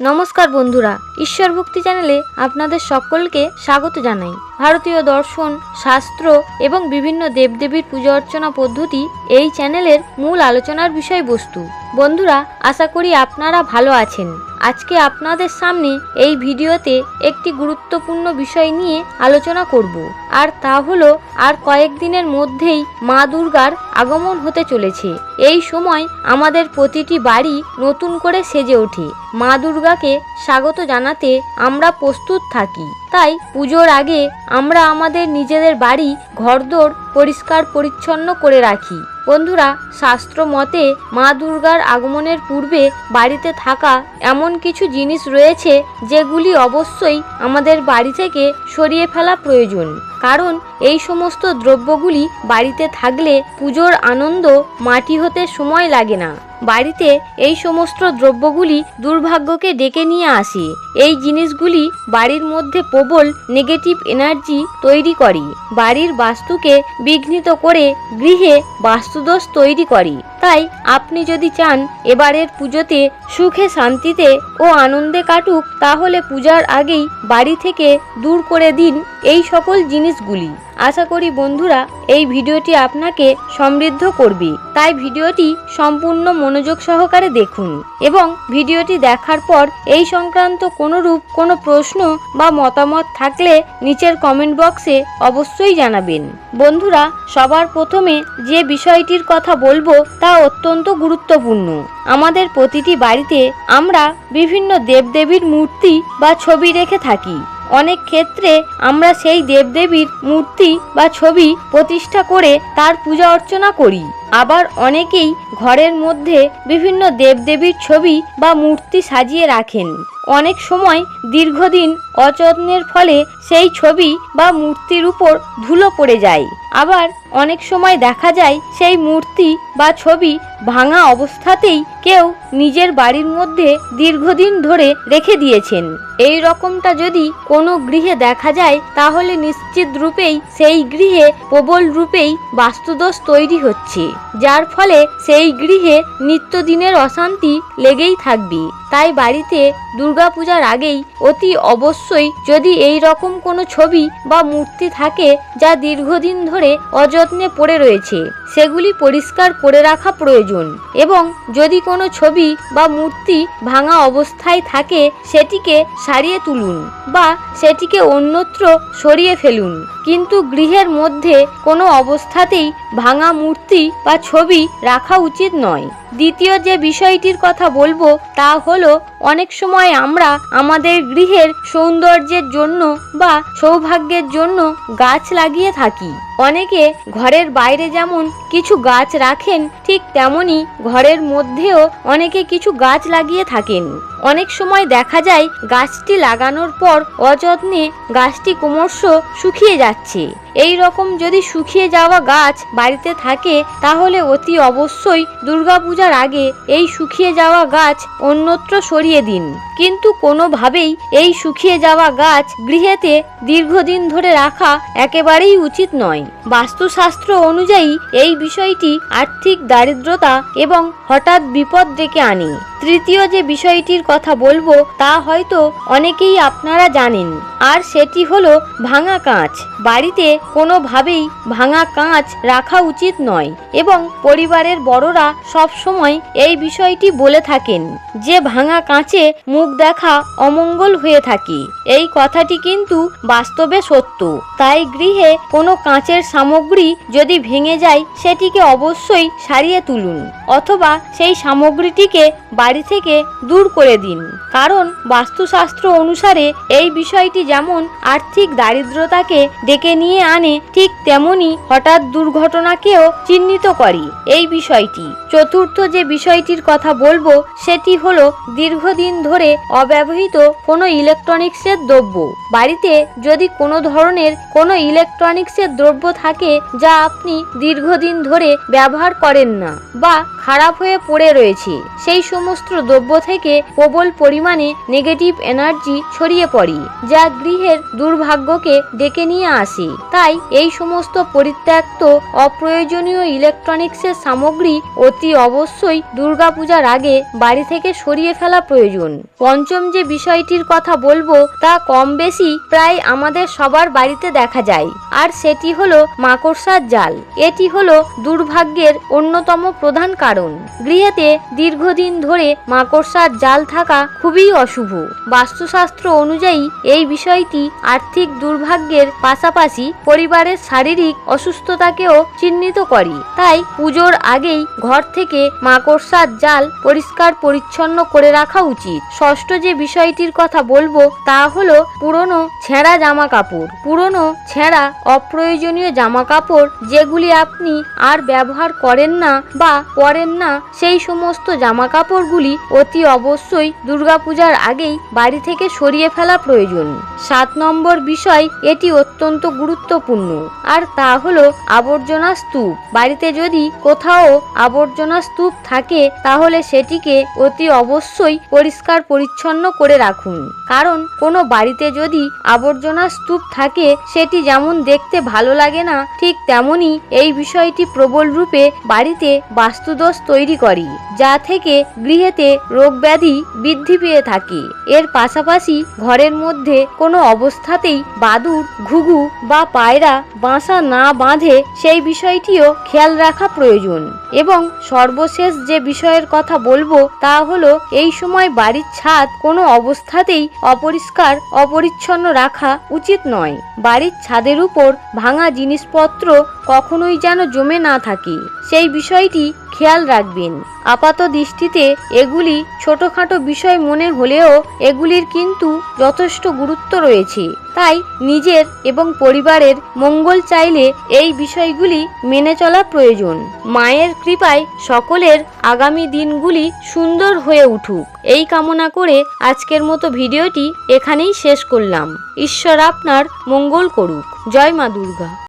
নমস্কার বন্ধুরা ঈশ্বর ভক্তি চ্যানেলে আপনাদের সকলকে স্বাগত জানাই। ভারতীয় দর্শন, শাস্ত্র এবং বিভিন্ন দেবদেবীর পূজা অর্চনা পদ্ধতি এই চ্যানেলের মূল আলোচনার বিষয়বস্তু। বন্ধুরা, আশা করি আপনারা ভালো আছেন। আজকে আপনাদের সামনে এই ভিডিওতে একটি গুরুত্বপূর্ণ বিষয় নিয়ে আলোচনা করব। আর তা হলো, আর কয়েকদিনের মধ্যেই মা দুর্গার আগমন হতে চলেছে। এই সময় আমাদের প্রতিটি বাড়ি নতুন করে সেজে ওঠে। মা দুর্গাকে স্বাগত জানাতে আমরা প্রস্তুত থাকি। তাই পুজোর আগে আমরা আমাদের নিজেদের বাড়ি ঘরদোর পরিষ্কার পরিচ্ছন্ন করে রাখি। বন্ধুরা, শাস্ত্র মতে মা দুর্গার আগমনের পূর্বে বাড়িতে থাকা এমন কিছু জিনিস রয়েছে যেগুলি অবশ্যই আমাদের বাড়ি থেকে সরিয়ে ফেলা প্রয়োজন। কারণ এই সমস্ত দ্রব্যগুলি বাড়িতে থাকলে পুজোর আনন্দ মাটি হতে সময় লাগে না। বাড়িতে এই সমস্ত দ্রব্যগুলি দুর্ভাগ্যকে ডেকে নিয়ে আসে। এই জিনিসগুলি বাড়ির মধ্যে প্রবল নেগেটিভ এনার্জি তৈরি করে। বাড়ির বাস্তুকে বিঘ্নিত করে গৃহে বাস্তুদোষ তৈরি করে। তাই আপনি যদি চান এবারের পুজোতে সুখে শান্তিতে ও আনন্দে কাটুক, তাহলে পূজার আগেই বাড়ি থেকে দূর করে দিন এই সকল জিনিসগুলি। আশা করি বন্ধুরা, এই ভিডিওটি আপনাকে সমৃদ্ধ করবে। তাই ভিডিওটি সম্পূর্ণ মনোযোগ সহকারে দেখুন এবং ভিডিওটি দেখার পর এই সংক্রান্ত কোনোরূপ কোনো প্রশ্ন বা মতামত থাকলে নিচের কমেন্ট বক্সে অবশ্যই জানাবেন। বন্ধুরা, সবার প্রথমে যে বিষয়টির কথা বলব, তা অত্যন্ত গুরুত্বপূর্ণ। আমাদের প্রতিটি বাড়িতে আমরা বিভিন্ন দেবদেবীর মূর্তি বা ছবি রেখে থাকি। অনেক ক্ষেত্রে আমরা সেই দেবদেবীর মূর্তি বা ছবি প্রতিষ্ঠা করে তার পূজা অর্চনা করি। আবার অনেকেই ঘরের মধ্যে বিভিন্ন দেবদেবীর ছবি বা মূর্তি সাজিয়ে রাখেন। অনেক সময় দীর্ঘদিন অযত্নের ফলে সেই ছবি বা মূর্তির উপর ধুলো পড়ে যায়। আবার অনেক সময় দেখা যায় সেই মূর্তি বা ছবি ভাঙা অবস্থাতেই কেউ নিজের বাড়ির মধ্যে দীর্ঘদিন ধরে রেখে দিয়েছেন। এই রকমটা যদি কোনো গৃহে দেখা যায়, তাহলে নিশ্চিত রূপেই সেই গৃহে প্রবল রূপেই বাস্তুদোষ তৈরি হচ্ছে, যার ফলে সেই গৃহে নিত্যদিনের অশান্তি লেগেই থাকবে। তাই বাড়িতে দুর্গাপূজার আগেই অতি অবশ্যই যদি এই রকম কোনো ছবি বা মূর্তি থাকে, যা দীর্ঘদিন ধরে অযত্নে পড়ে রয়েছে। সেগুলি পরিষ্কার করে রাখা প্রয়োজন এবং যদি কোনো ছবি বা মূর্তি ভাঙা অবস্থায় থাকে, সেটিকে সারিয়ে তুলুন বা সেটিকে অন্যত্র সরিয়ে ফেলুন। কিন্তু গৃহের মধ্যে কোনো অবস্থাতেই ভাঙা মূর্তি বা ছবি রাখা উচিত নয়। দ্বিতীয় যে বিষয়টির কথা বলব, তা হলো, অনেক সময় আমরা আমাদের গৃহের সৌন্দর্যের জন্য বা সৌভাগ্যের জন্য গাছ লাগিয়ে থাকি। অনেকে ঘরের বাইরে যেমন কিছু গাছ রাখেন ঠিক তেমনি ঘরের মধ্যেও অনেকে কিছু গাছ লাগিয়ে থাকেন। অনেক সময় দেখা যায় গাছটি লাগানোর পর অযত্নে গাছটি ক্রমশ শুকিয়ে যাচ্ছে। এই রকম যদি শুকিয়ে যাওয়া গাছ বাড়িতে থাকে, তাহলে অতি অবশ্যই দুর্গাপূজার আগে এই শুকিয়ে যাওয়া গাছ অন্যত্র সরিয়ে দিন। কিন্তু কোনোভাবেই এই শুকিয়ে যাওয়া গাছ গৃহেতে দীর্ঘদিন ধরে রাখা একেবারেই উচিত নয়। বাস্তুশাস্ত্র অনুযায়ী এই বিষয়টি আর্থিক দারিদ্রতা এবং হঠাৎ বিপদ ডেকে আনে। তৃতীয় যে বিষয়টির কথা বলব তা হয়তো অনেকেই আপনারা জানেন। আর সেটি হলো ভাঙা কাঁচ। বাড়িতে কোনোভাবেই ভাঙা কাঁচ রাখা উচিত নয় এবং পরিবারের বড়রা সব সময় এই বিষয়টি বলে থাকেন যে ভাঙা কাঁচে মুখ দেখা অমঙ্গল হয়ে থাকে। এই কথাটি কিন্তু বাস্তবে সত্য। তাই গৃহে কোনো কাঁচের সামগ্রী যদি ভেঙে যায়, সেটিকে অবশ্যই সারিয়ে তুলুন। অথবা সেই সামগ্রীটিকে বাড়ি থেকে দূর করে দিন। কারণ বাস্তুশাস্ত্র অনুসারে এই বিষয়টি যেমন আর্থিক দারিদ্রতাকে ডেকে নিয়ে আনে, ঠিক তেমনি হঠাৎ দুর্ঘটনাকেও চিহ্নিত করে এই বিষয়টি। চতুর্থ যে বিষয়টির কথা বলব, সেটি হলো দীর্ঘদিন ধরে অব্যবহৃত কোনো ইলেকট্রনিক্সের দ্রব্য। বাড়িতে যদি কোনো ধরনের কোনো ইলেকট্রনিক্সের দ্রব্য থাকে, যা আপনি দীর্ঘদিন ধরে ব্যবহার করেন না বা খারাপ হয়ে পড়ে রয়েছে। সেই সমস্ত দ্রব্য থেকে প্রবল পরিমাণে নেগেটিভ এনার্জি ছড়িয়ে পড়ে, যা গৃহের দুর্ভাগ্যকে ডেকে নিয়ে আসে। তাই এই সমস্ত পরিত্যক্ত, অপ্রয়োজনীয় ইলেকট্রনিক্সের সামগ্রী অতি অবশ্যই দুর্গাপূজার আগে বাড়ি থেকে সরিয়ে ফেলা প্রয়োজন। পঞ্চম যে বিষয়টির কথা বলব, তা কম বেশি প্রায় আমাদের সবার বাড়িতে দেখা যায়। আর সেটি হলো মাকড়সার জাল। এটি হলো দুর্ভাগ্যের অন্যতম প্রধান কারণ। গৃহেতে দীর্ঘদিন ধরে মাকড়সার জাল থাকা খুবই অশুভ। বাস্তুশাস্ত্র অনুযায়ী এই বিষয়টি আর্থিক দুর্ভাগ্যের পাশাপাশি পরিবারের শারীরিক অসুস্থতাকেও চিহ্নিত করে। তাই পুজোর আগেই ঘর থেকে মাকড়সার জাল পরিষ্কার পরিচ্ছন্ন করে রাখা উচিত। ষষ্ঠ যে বিষয়টির কথা বলব তা হলো পুরনো ছেঁড়া জামা কাপড় পুরনো ছেঁড়া অপ্রয়োজনীয় জামা কাপড় যেগুলি আপনি আর ব্যবহার করেন না বা পরেন না, সেই সমস্ত জামা কাপড়গুলি অতি অবশ্যই দুর্গাপূজার আগেই বাড়ি থেকে সরিয়ে ফেলা প্রয়োজন। সাত নম্বর বিষয়, এটি অত্যন্ত গুরুত্বপূর্ণ। আর তা হলো আবর্জনা স্তূপ। বাড়িতে যদি কোথাও আবর্জনা স্তূপ থাকে, তাহলে সেটিকে অতি অবশ্যই পরিষ্কার পরিচ্ছন্ন করে রাখুন। কারণ কোনো বাড়িতে যদি আবর্জনা স্তূপ থাকে, সেটি যেমন দেখতে ভালো লাগে না, ঠিক তেমনই এই বিষয়টি প্রবল রূপে বাড়িতে বাস্তুদোষ তৈরি করে, যা থেকে গৃহেতে রোগ ব্যাধি বৃদ্ধি পেয়ে থাকে। এর পাশাপাশি ঘরের মধ্যে কোনো অবস্থাতেই বাদুর ঘুঘু বা পায়রা বাসা না বাঁধে সেই বিষয়টিও খেয়াল রাখা প্রয়োজন। এবং সর্বশেষ যে বিষয়ের কথা বলব তা হলো, এই সময় বাড়ির ছাদ কোনো অবস্থাতেই অপরিষ্কার, অপরিচ্ছন্ন রাখা উচিত নয়। বাড়ির ছাদের উপর ভাঙা জিনিসপত্র কখনোই যেন জমে না থাকে। সেই বিষয়টি খেয়াল রাখবেন। আপাত দৃষ্টিতে এগুলি ছোটখাটো বিষয় মনে হলেও এগুলির কিন্তু যথেষ্ট গুরুত্ব রয়েছে। তাই নিজের এবং পরিবারের মঙ্গল চাইলে এই বিষয়গুলি মেনে চলা প্রয়োজন। মায়ের কৃপায় সকলের আগামী দিনগুলি সুন্দর হয়ে উঠুক। এই কামনা করে আজকের মতো ভিডিওটি এখানেই শেষ করলাম। ঈশ্বর আপনার মঙ্গল করুক। জয় মা দুর্গা।